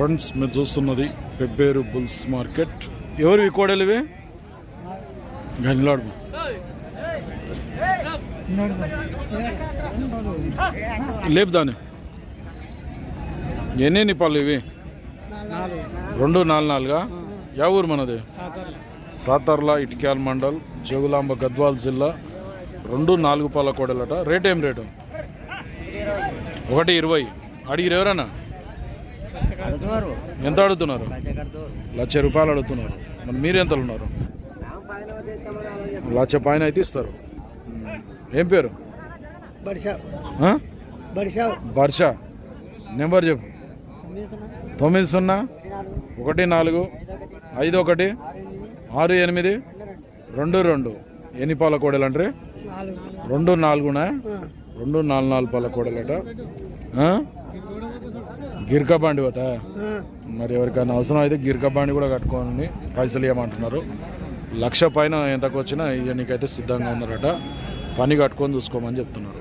Friends మీరు చూస్తున్నది Pebbair bulls market. ఎవరు ఈ కోడలు ఇవి గనిలాడు లేపు దాని ఎన్ని పళ్ళు ఇవి రెండు నాలుగు నాలుగా? యా ఊరు మనది సాతర్ల ఇటిక్యాల మండల్ జోగులాంబ గద్వాల్ జిల్లా రెండు నాలుగు పాల కోడలట రేట్ ఏం రేటు ఒకటి ఇరవై. అడిగిరు ఎవరన్నా? ఎంత అడుగుతున్నారు? లక్ష రూపాయలు అడుగుతున్నారు. మరి మీరు ఎంతలు ఉన్నారు లక్ష పైన అయితే ఇస్తారు. ఏం పేరు? వర్ష నెంబర్ చెప్పు. తొమ్మిది సున్నా ఒకటి నాలుగు ఐదు ఒకటి ఆరు ఎనిమిది రెండు రెండు. ఎన్ని పాల కోడలు అంటే నాలుగు. రెండు నాలుగునా? రెండు నాలుగు నాలుగు పాల కోడలట? గిర్కా బాండి పోతా. మరి ఎవరికైనా అవసరం అయితే గిర్కా బాండి కూడా కట్టుకోండి పైసలు ఇవ్వమంటున్నారు. లక్ష పైన ఎంతకు వచ్చినా ఇక నీకైతే సిద్ధంగా ఉన్నారట. పని కట్టుకొని చూసుకోమని చెప్తున్నారు.